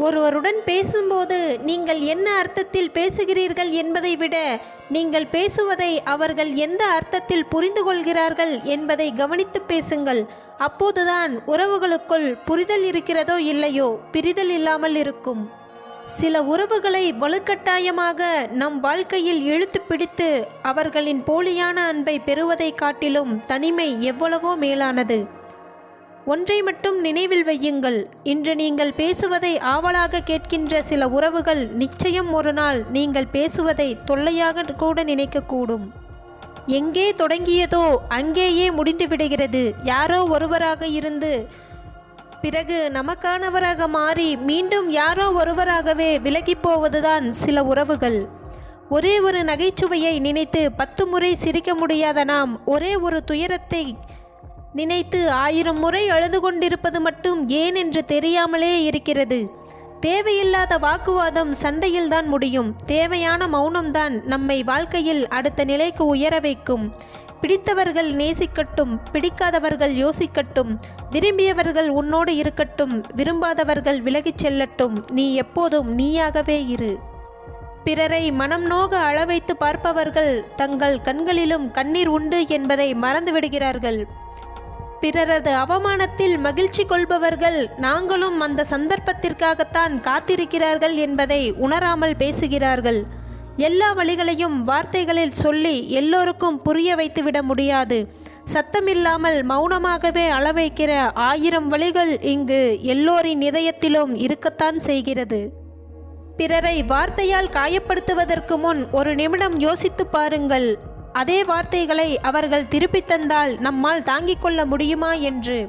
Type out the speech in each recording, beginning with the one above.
ஒருவருடன் பேசும்போது நீங்கள் என்ன அர்த்தத்தில் பேசுகிறீர்கள் என்பதை விட நீங்கள் பேசுவதை அவர்கள் எந்த அர்த்தத்தில் புரிந்து கொள்கிறார்கள் என்பதை கவனித்து பேசுங்கள். அப்போதுதான் உறவுகளுக்குள் புரிதல் இருக்கிறதோ இல்லையோ பிரிதல் இல்லாமல் இருக்கும். சில உறவுகளை வலுக்கட்டாயமாக நம் வாழ்க்கையில் இழுத்து பிடித்து அவர்களின் போலியான அன்பை பெறுவதைக் காட்டிலும் தனிமை எவ்வளவோ மேலானது. ஒன்றை மட்டும் நினைவில் வையுங்கள். இன்று நீங்கள் பேசுவதை ஆவலாக கேட்கின்ற சில உறவுகள் நிச்சயம் ஒரு நாள் நீங்கள் பேசுவதை தொல்லையாக கூட நினைக்கக்கூடும். எங்கே தொடங்கியதோ அங்கேயே முடிந்துவிடுகிறது. யாரோ ஒருவராக இருந்து பிறகு நமக்கானவராக மாறி மீண்டும் யாரோ ஒருவராகவே விலகிப் போவதுதான் சில உறவுகள். ஒரே ஒரு நகைச்சுவையை நினைத்து பத்து முறை சிரிக்க முடியாத நாம் ஒரே ஒரு துயரத்தை நினைத்து ஆயிரம் முறை அழுது கொண்டிருப்பது மட்டும் ஏன் என்று தெரியாமலே இருக்கிறது. தேவையில்லாத வாக்குவாதம் சண்டையில்தான் முடியும். தேவையான மௌனம்தான் நம்மை வாழ்க்கையில் அடுத்த நிலைக்கு உயர வைக்கும். பிடித்தவர்கள் நேசிக்கட்டும் பிடிக்காதவர்கள் யோசிக்கட்டும் விரும்பியவர்கள் உன்னோடு இருக்கட்டும் விரும்பாதவர்கள் விலகிச் செல்லட்டும் நீ எப்போதும் நீயாகவே இரு. பிறரை மனம் நோக அளவைத்து பார்ப்பவர்கள் தங்கள் கண்களிலும் கண்ணீர் உண்டு என்பதை மறந்துவிடுகிறார்கள். பிறரது அவமானத்தில் மகிழ்ச்சி கொள்பவர்கள் நாங்களும் அந்த சந்தர்ப்பத்திற்காகத்தான் காத்திருக்கிறார்கள் என்பதை உணராமல் பேசுகிறார்கள். எல்லா வழிகளையும் வார்த்தைகளில் சொல்லி எல்லோருக்கும் புரிய வைத்துவிட முடியாது. சத்தமில்லாமல் மௌனமாகவே அளவைக்கிற ஆயிரம் வழிகள் இங்கு எல்லோரின் இதயத்திலும் இருக்கத்தான் செய்கிறது. பிறரை வார்த்தையால் காயப்படுத்துவதற்கு முன் ஒரு நிமிடம் யோசித்து பாருங்கள். அதே வார்த்தைகளை அவர்கள் திருப்பித் தந்தால் நம்மால் தாங்கிக் கொள்ள முடியுமா என்று?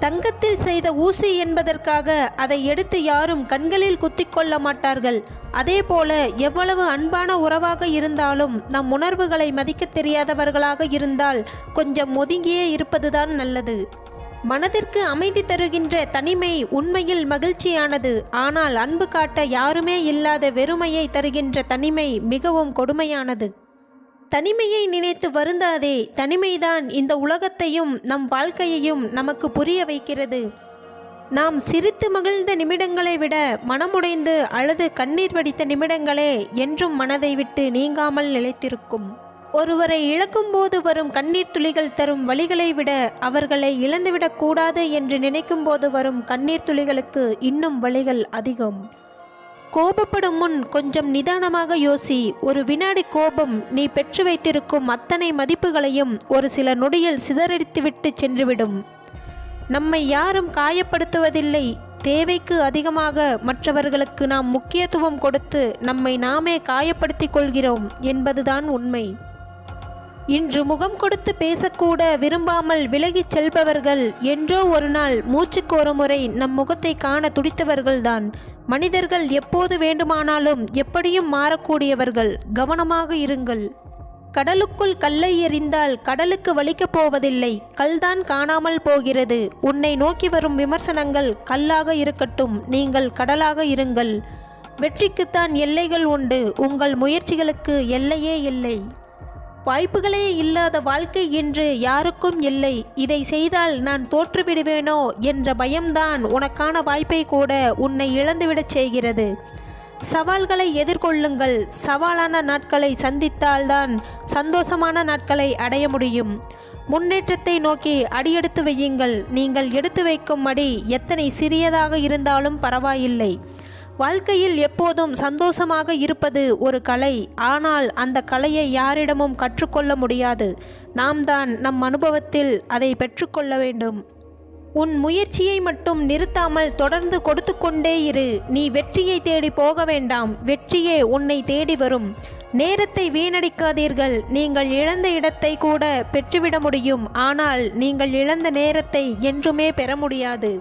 தங்கத்தில் செய்த ஊசி என்பதற்காக அதை எடுத்து யாரும் கண்களில் குத்திக்கொள்ள மாட்டார்கள். அதே போல எவ்வளவு அன்பான உறவாக இருந்தாலும் நம் உணர்வுகளை மதிக்கத் தெரியாதவர்களாக இருந்தால் கொஞ்சம் ஒதுங்கியே இருப்பதுதான் நல்லது. மனதிற்கு அமைதி தருகின்ற தனிமை உண்மையில் மகிழ்ச்சியானது. ஆனால் அன்பு காட்ட யாருமே இல்லாத வெறுமையை தருகின்ற தனிமை மிகவும் கொடுமையானது. தனிமையை நினைத்து வருந்தாதே. தனிமைதான் இந்த உலகத்தையும் நம் வாழ்க்கையையும் நமக்கு புரிய வைக்கிறது. நாம் சிரித்து மகிழ்ந்த நிமிடங்களை விட மனமுடைந்து அழுது கண்ணீர் வடித்த நிமிடங்களே என்றும் மனதை விட்டு நீங்காமல் நிலைத்திருக்கும். ஒருவரை இழக்கும்போது வரும் கண்ணீர் துளிகள் தரும் வழிகளை விட அவர்களை இழந்துவிடக்கூடாது என்று என்று நினைக்கும்போது வரும் கண்ணீர் துளிகளுக்கு இன்னும் வழிகள் அதிகம். கோபப்படும் முன் கொஞ்சம் நிதானமாக யோசி ஒரு வினாடி கோபம் நீ பெற்று வைத்திருக்கும் அத்தனை மதிப்புகளையும் ஒரு சில நொடியில் சிதறடித்துவிட்டு சென்றுவிடும். நம்மை யாரும் காயப்படுத்துவதில்லை. தேவைக்கு அதிகமாக மற்றவர்களுக்கு நாம் முக்கியத்துவம் கொடுத்து நம்மை நாமே காயப்படுத்திக் கொள்கிறோம் என்பதுதான் உண்மை. இன்று முகம் கொடுத்து பேசக்கூட விரும்பாமல் விலகிச் செல்பவர்கள் என்றோ ஒரு நாள் மூச்சுக்கு ஒரு முறை நம் முகத்தை காண துடித்தவர்கள்தான். மனிதர்கள் எப்போது வேண்டுமானாலும் எப்படியும் மாறக்கூடியவர்கள். கவனமாக இருங்கள். கடலுக்குள் கல்லை எறிந்தால் கடலுக்கு வலிக்கப் போவதில்லை. கல்தான் காணாமல் போகிறது. உன்னை நோக்கி வரும் விமர்சனங்கள் கல்லாக இருக்கட்டும். நீங்கள் கடலாக இருங்கள். வெற்றிக்குத்தான் எல்லைகள் உண்டு. உங்கள் முயற்சிகளுக்கு எல்லையே இல்லை. வாய்ப்புகளே இல்லாத வாழ்க்கை என்று யாருக்கும் இல்லை. இதை செய்தால் நான் தோற்றுவிடுவேனோ என்ற பயம்தான் உனக்கான வாய்ப்பை கூட உன்னை இழந்துவிடச் செய்கிறது. சவால்களை எதிர்கொள்ளுங்கள். சவாலான நாட்களை சந்தித்தால்தான் சந்தோஷமான நாட்களை அடைய முடியும். முன்னேற்றத்தை நோக்கி அடியெடுத்து வையுங்கள். நீங்கள் எடுத்து வைக்கும் அடி எத்தனை சிறியதாக இருந்தாலும் பரவாயில்லை. வாழ்க்கையில் எப்போதும் சந்தோஷமாக இருப்பது ஒரு கலை. ஆனால் அந்த கலையை யாரிடமும் கற்றுக்கொள்ள முடியாது. நாம் தான் நம் அனுபவத்தில் அதை பெற்றுக்கொள்ள வேண்டும். உன் முயற்சியை மட்டும் நிறுத்தாமல் தொடர்ந்து கொடுத்து கொண்டே இரு. நீ வெற்றியை தேடி போக வேண்டாம். வெற்றியே உன்னை தேடி வரும். நேரத்தை வீணடிக்காதீர்கள். நீங்கள் இழந்த இடத்தை கூட பெற்றுவிட முடியும். ஆனால் நீங்கள் இழந்த நேரத்தை என்றுமே பெற முடியாது.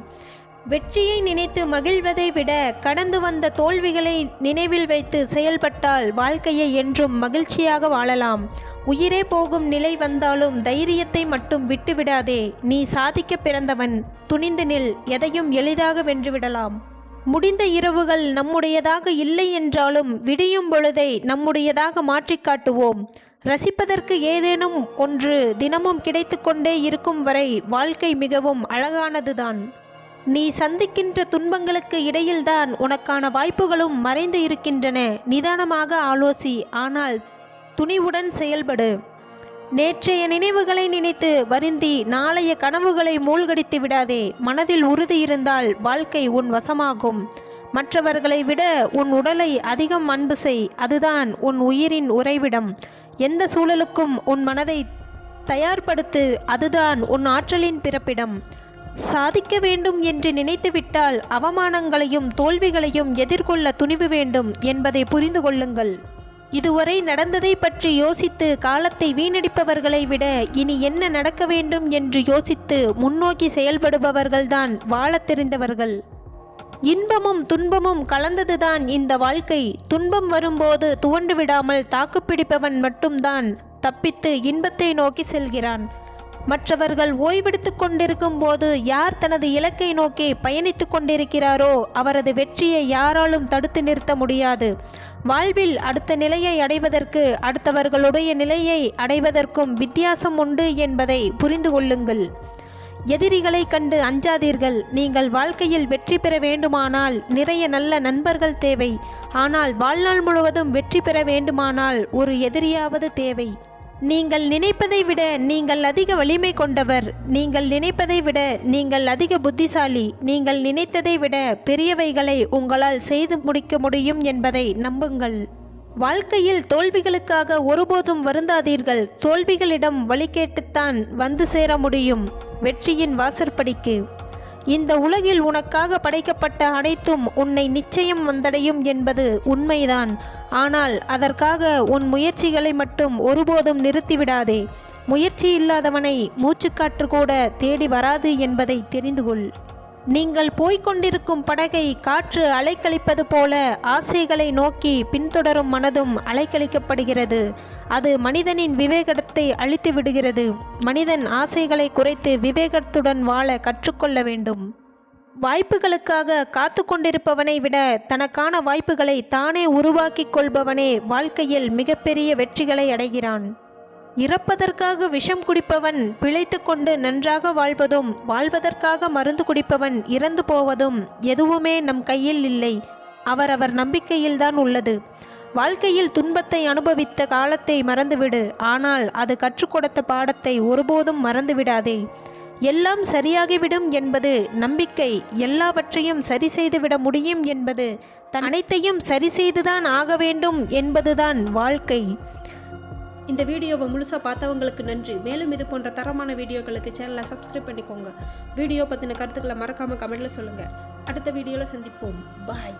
வெற்றியை நினைத்து மகிழ்வதை விட கடந்து வந்த தோல்விகளை நினைவில் வைத்து செயல்பட்டால் வாழ்க்கையை என்றும் மகிழ்ச்சியாக வாழலாம். உயிரே போகும் நிலை வந்தாலும் தைரியத்தை மட்டும் விட்டுவிடாதே. நீ சாதிக்க பிறந்தவன். துணிந்து நில். எதையும் எளிதாக வென்றுவிடலாம். முடிந்த இரவுகள் நம்முடையதாக இல்லை என்றாலும் விடியும் பொழுதை நம்முடையதாக மாற்றிக்காட்டுவோம் ரசிப்பதற்கு ஏதேனும் ஒன்று தினமும் கிடைத்து கொண்டே இருக்கும் வரை வாழ்க்கை மிகவும் அழகானதுதான். நீ சந்திக்கின்ற துன்பங்களுக்கு இடையில்தான் உனக்கான வாய்ப்புகளும் மறைந்து இருக்கின்றன. நிதானமாக ஆலோசி ஆனால் துணிவுடன் செயல்படு. நேற்றைய நினைவுகளை நினைத்து வருந்தி நாளைய கனவுகளை மூழ்கடித்து விடாதே. மனதில் உறுதி இருந்தால் வாழ்க்கை உன் வசமாகும். மற்றவர்களை விட உன் உடலை அதிகம் அன்பு செய். அதுதான் உன் உயிரின் உறைவிடம். எந்த சூழலுக்கும் உன் மனதை தயார்படுத்து அதுதான் உன் ஆற்றலின் பிறப்பிடம். சாதிக்க வேண்டும் என்று நினைத்துவிட்டால் அவமானங்களையும் தோல்விகளையும் எதிர்கொள்ள துணிவு வேண்டும் என்பதை புரிந்து கொள்ளுங்கள். இதுவரை நடந்ததை பற்றி யோசித்து காலத்தை வீணடிப்பவர்களை விட இனி என்ன நடக்க வேண்டும் என்று யோசித்து முன்னோக்கி செயல்படுபவர்கள்தான் வாழத் தெரிந்தவர்கள். இன்பமும் துன்பமும் கலந்ததுதான் இந்த வாழ்க்கை. துன்பம் வரும்போது துவண்டு விடாமல் தாக்குப்பிடிப்பவன் மட்டும்தான் தப்பித்து இன்பத்தை நோக்கி செல்கிறான். மற்றவர்கள் ஓய்வெடுத்து கொண்டிருக்கும் போது யார் தனது இலக்கை நோக்கி பயணித்து கொண்டிருக்கிறாரோ அவரது வெற்றியை யாராலும் தடுத்து நிறுத்த முடியாது. வாழ்வில் அடுத்த நிலையை அடைவதற்கு அடுத்தவர்களுடைய நிலையை அடைவதற்கும் வித்தியாசம் உண்டு என்பதை புரிந்து கொள்ளுங்கள். எதிரிகளை கண்டு அஞ்சாதீர்கள். நீங்கள் வாழ்க்கையில் வெற்றி பெற வேண்டுமானால் நிறைய நல்ல நண்பர்கள் தேவை. ஆனால் வாழ்நாள் முழுவதும் வெற்றி பெற வேண்டுமானால் ஒரு எதிரியாவது தேவை. நீங்கள் நினைப்பதை விட நீங்கள் அதிக வலிமை கொண்டவர். நீங்கள் நினைப்பதை விட நீங்கள் அதிக புத்திசாலி. நீங்கள் நினைத்ததை விட பெரியவைகளை உங்களால் செய்து முடிக்க முடியும் என்பதை நம்புங்கள். வாழ்க்கையில் தோல்விகளுக்காக ஒருபோதும் வருந்தாதீர்கள். தோல்விகளிடம் வழி கேட்டுத்தான் வந்து சேர முடியும். வெற்றியின் வாசற்படிக்கு. இந்த உலகில் உனக்காக படைக்கப்பட்ட அனைத்தும் உன்னை நிச்சயம் வந்தடையும் என்பது உண்மைதான். ஆனால் அதற்காக உன் முயற்சிகளை மட்டும் ஒருபோதும் நிறுத்திவிடாதே. முயற்சி இல்லாதவனை மூச்சுக்காற்று கூட தேடி வராது என்பதை தெரிந்து கொள். நீங்கள் போய்க்கொண்டிருக்கும் படகை காற்று அலைக்கழிப்பது போல ஆசைகளை நோக்கி பின்தொடரும் மனதும் அலைக்கழிக்கப்படுகிறது. அது மனிதனின் விவேகத்தை அழித்து விடுகிறது. மனிதன் ஆசைகளை குறைத்து விவேகத்துடன் வாழ கற்றுக்கொள்ள வேண்டும். வாய்ப்புகளுக்காக காத்து கொண்டிருப்பவனை விட தனக்கான வாய்ப்புகளை தானே உருவாக்கிக் கொள்பவனே வாழ்க்கையில் மிகப்பெரிய வெற்றிகளை அடைகிறான். இறப்பதற்காக விஷம் குடிப்பவன் பிழைத்து கொண்டு நன்றாக வாழ்வதும் வாழ்வதற்காக மருந்து குடிப்பவன் இறந்து போவதும் எதுவுமே நம் கையில் இல்லை. அவரவர் நம்பிக்கையில்தான் உள்ளது. வாழ்க்கையில் துன்பத்தை அனுபவித்த காலத்தை மறந்துவிடு. ஆனால் அது கற்றுக் கொடுத்த பாடத்தை ஒருபோதும் மறந்துவிடாதே. எல்லாம் சரியாகிவிடும் என்பது நம்பிக்கை. எல்லாவற்றையும் சரி செய்துவிட முடியும் என்பது தன் அனைத்தையும் சரி செய்துதான் ஆக வேண்டும் என்பதுதான் வாழ்க்கை. இந்த வீடியோவை முழுசாக பார்த்தவங்களுக்கு நன்றி. மேலும் இது போன்ற தரமான வீடியோக்களுக்கு சேனலை சப்ஸ்கிரைப் பண்ணிக்கோங்க. வீடியோ பற்றின கருத்துக்களை மறக்காமல் கமெண்ட்டில் சொல்லுங்கள் அடுத்த வீடியோவில் சந்திப்போம். பாய்